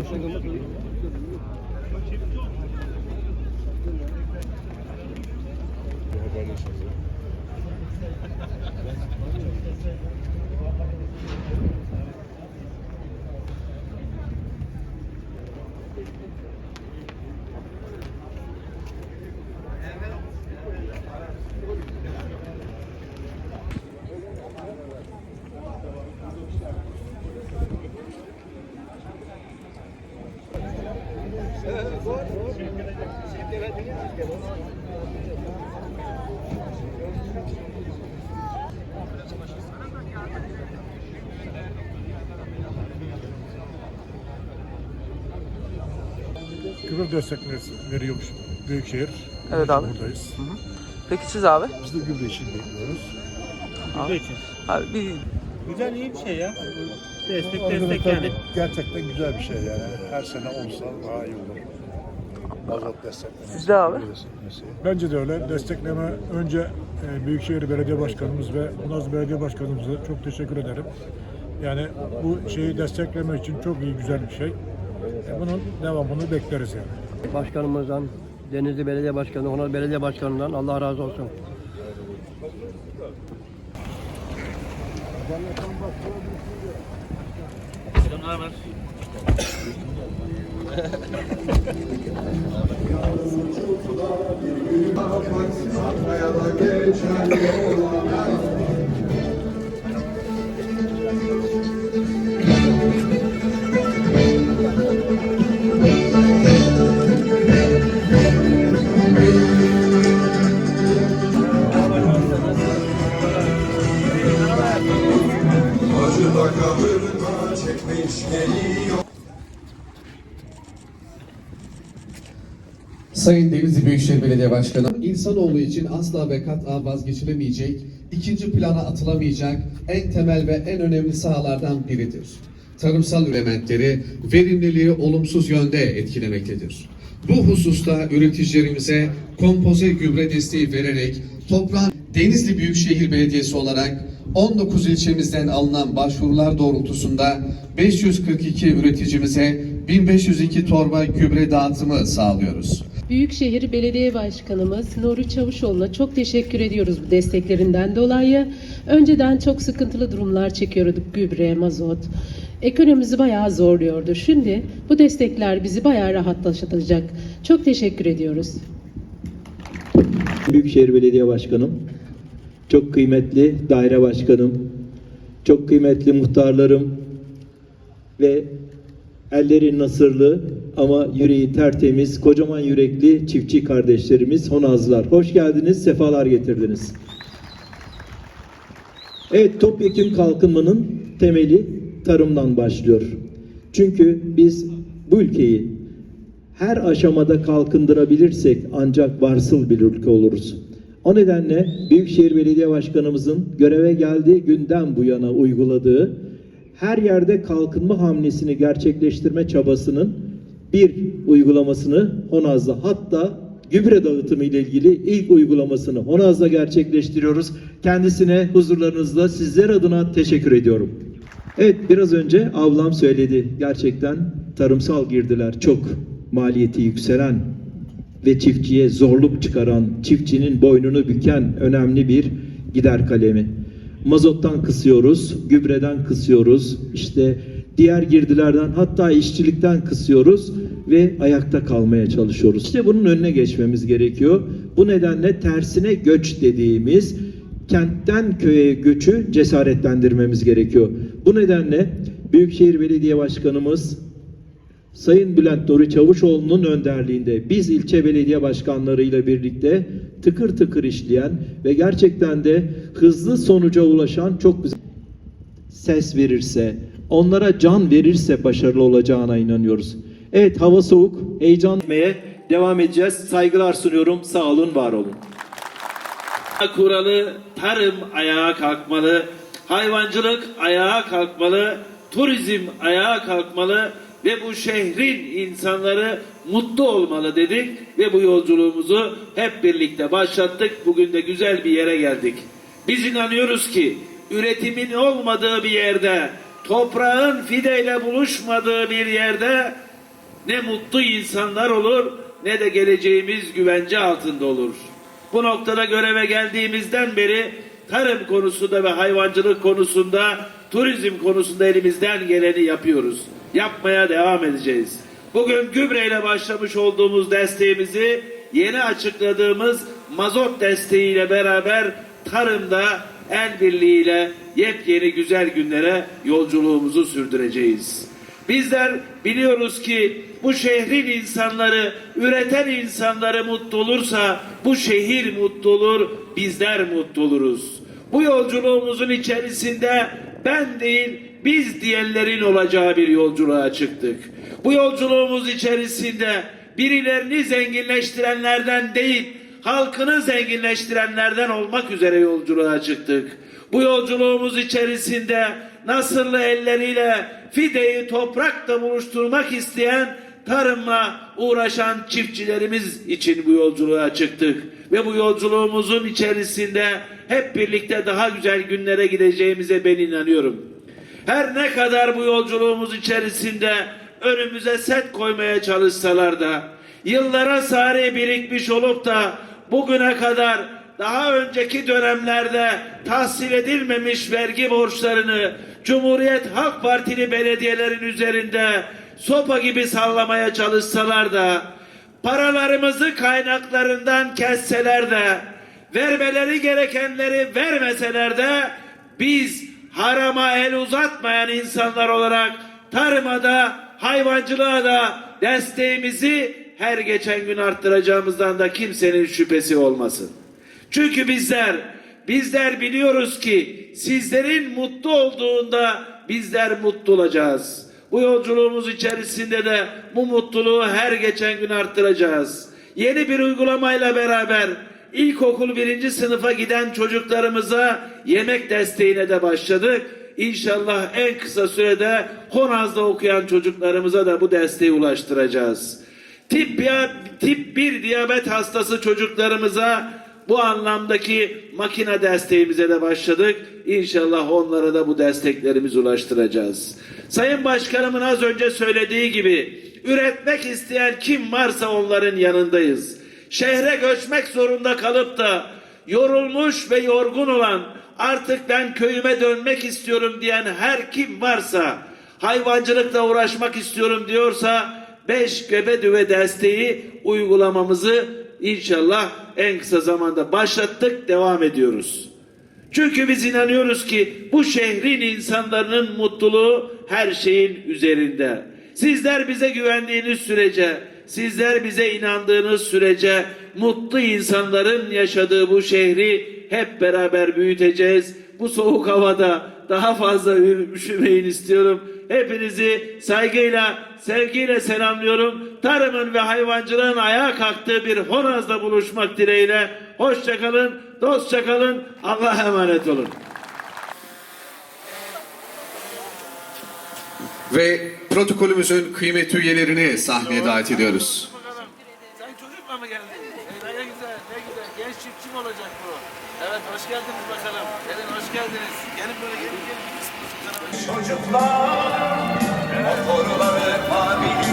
Haberleşiriz. Gübre destekleri veriyormuş Büyükşehir. Evet abi. Buradayız. Peki siz abi? Biz de gübre için bekliyoruz. Abi, için. abi bir Güzel iyi bir şey ya. Destek destek yani. Gerçekten güzel bir şey yani. Her sene olsa daha iyi olur. Mazot desteklemesi. Siz de abi. desteklemesi. Bence de öyle. Destekleme önce e, Büyükşehir Belediye Başkanımız ve Unaz Belediye Başkanımıza çok teşekkür ederim. Yani bu şeyi destekleme için çok iyi, güzel bir şey. E, bunun devamını bekleriz yani. Başkanımızdan, Denizli Belediye Başkanı, Onur Belediye Başkanı'ndan Allah razı olsun. Acı da kahırına çekmiş geliyor Sayın Denizli Büyükşehir Belediye Başkanı, insanoğlu için asla ve kat'a vazgeçilemeyecek, ikinci plana atılamayacak en temel ve en önemli sahalardan biridir. Tarımsal elementleri verimliliği olumsuz yönde etkilemektedir. Bu hususta üreticilerimize kompoze gübre desteği vererek toprağın Denizli Büyükşehir Belediyesi olarak 19 ilçemizden alınan başvurular doğrultusunda 542 üreticimize 1502 torba gübre dağıtımı sağlıyoruz. Büyükşehir Belediye Başkanımız Nuri Çavuşoğlu'na çok teşekkür ediyoruz bu desteklerinden dolayı. Önceden çok sıkıntılı durumlar çekiyorduk gübre, mazot. Ekonomimizi bayağı zorluyordu. Şimdi bu destekler bizi bayağı rahatlatacak. Çok teşekkür ediyoruz. Büyükşehir Belediye Başkanım, çok kıymetli daire başkanım, çok kıymetli muhtarlarım ve elleri nasırlı ama yüreği tertemiz, kocaman yürekli çiftçi kardeşlerimiz, Honazlar. Hoş geldiniz, sefalar getirdiniz. Evet, topyekun kalkınmanın temeli tarımdan başlıyor. Çünkü biz bu ülkeyi her aşamada kalkındırabilirsek ancak varsıl bir ülke oluruz. O nedenle Büyükşehir Belediye Başkanımızın göreve geldiği günden bu yana uyguladığı her yerde kalkınma hamlesini gerçekleştirme çabasının bir uygulamasını Honaz'da hatta gübre dağıtımı ile ilgili ilk uygulamasını Honaz'da gerçekleştiriyoruz. Kendisine huzurlarınızda sizler adına teşekkür ediyorum. Evet biraz önce ablam söyledi. Gerçekten tarımsal girdiler çok maliyeti yükselen ve çiftçiye zorluk çıkaran, çiftçinin boynunu büken önemli bir gider kalemi. Mazottan kısıyoruz, gübreden kısıyoruz, işte diğer girdilerden hatta işçilikten kısıyoruz ve ayakta kalmaya çalışıyoruz. İşte bunun önüne geçmemiz gerekiyor. Bu nedenle tersine göç dediğimiz kentten köye göçü cesaretlendirmemiz gerekiyor. Bu nedenle Büyükşehir Belediye Başkanımız Sayın Bülent Nuri Çavuşoğlu'nun önderliğinde biz ilçe belediye başkanlarıyla birlikte tıkır tıkır işleyen ve gerçekten de hızlı sonuca ulaşan çok güzel ses verirse, onlara can verirse başarılı olacağına inanıyoruz. Evet hava soğuk, heyecan etmeye devam edeceğiz. Saygılar sunuyorum. Sağ olun, var olun. kuralı tarım ayağa kalkmalı, hayvancılık ayağa kalkmalı, turizm ayağa kalkmalı ve bu şehrin insanları mutlu olmalı dedik ve bu yolculuğumuzu hep birlikte başlattık. Bugün de güzel bir yere geldik. Biz inanıyoruz ki üretimin olmadığı bir yerde, toprağın fideyle buluşmadığı bir yerde ne mutlu insanlar olur ne de geleceğimiz güvence altında olur. Bu noktada göreve geldiğimizden beri tarım konusunda ve hayvancılık konusunda, turizm konusunda elimizden geleni yapıyoruz. Yapmaya devam edeceğiz. Bugün gübreyle başlamış olduğumuz desteğimizi yeni açıkladığımız mazot desteğiyle beraber tarımda el birliğiyle yepyeni güzel günlere yolculuğumuzu sürdüreceğiz. Bizler biliyoruz ki bu şehrin insanları, üreten insanları mutlu olursa bu şehir mutlu olur, bizler mutlu oluruz. Bu yolculuğumuzun içerisinde ben değil biz diyenlerin olacağı bir yolculuğa çıktık. Bu yolculuğumuz içerisinde birilerini zenginleştirenlerden değil, halkını zenginleştirenlerden olmak üzere yolculuğa çıktık. Bu yolculuğumuz içerisinde nasırlı elleriyle fideyi toprakla buluşturmak isteyen tarımla uğraşan çiftçilerimiz için bu yolculuğa çıktık. Ve bu yolculuğumuzun içerisinde hep birlikte daha güzel günlere gideceğimize ben inanıyorum. Her ne kadar bu yolculuğumuz içerisinde önümüze set koymaya çalışsalar da yıllara sari birikmiş olup da bugüne kadar daha önceki dönemlerde tahsil edilmemiş vergi borçlarını Cumhuriyet Halk Partili belediyelerin üzerinde sopa gibi sallamaya çalışsalar da paralarımızı kaynaklarından kesseler de vermeleri gerekenleri vermeseler de biz harama el uzatmayan insanlar olarak tarıma da hayvancılığa da desteğimizi her geçen gün arttıracağımızdan da kimsenin şüphesi olmasın. Çünkü bizler bizler biliyoruz ki sizlerin mutlu olduğunda bizler mutlu olacağız. Bu yolculuğumuz içerisinde de bu mutluluğu her geçen gün arttıracağız. Yeni bir uygulamayla beraber ilkokul birinci sınıfa giden çocuklarımıza yemek desteğine de başladık. İnşallah en kısa sürede Honaz'da okuyan çocuklarımıza da bu desteği ulaştıracağız. Tip, ya- tip 1 diyabet hastası çocuklarımıza bu anlamdaki makine desteğimize de başladık. İnşallah onlara da bu desteklerimizi ulaştıracağız. Sayın Başkanımın az önce söylediği gibi üretmek isteyen kim varsa onların yanındayız. Şehre göçmek zorunda kalıp da yorulmuş ve yorgun olan artık ben köyüme dönmek istiyorum diyen her kim varsa hayvancılıkla uğraşmak istiyorum diyorsa beş göbe düve desteği uygulamamızı inşallah en kısa zamanda başlattık devam ediyoruz. Çünkü biz inanıyoruz ki bu şehrin insanların mutluluğu her şeyin üzerinde. Sizler bize güvendiğiniz sürece, sizler bize inandığınız sürece mutlu insanların yaşadığı bu şehri hep beraber büyüteceğiz. Bu soğuk havada daha fazla üşümeyin istiyorum. Hepinizi saygıyla, sevgiyle selamlıyorum. Tarımın ve hayvancılığın ayağa kalktığı bir Honaz'da buluşmak dileğiyle. Hoşça kalın, dostça kalın. Allah'a emanet olun. Ve protokolümüzün kıymetli üyelerini sahneye davet ediyoruz. Sen çocukla mı geldin? Ne güzel, ne güzel. Genç çiftçi mi olacak bu? Evet, hoş geldiniz bakalım. Gelin, hoş geldiniz. Gelin böyle gelin, gelin. Çocuklar motorları, tabiri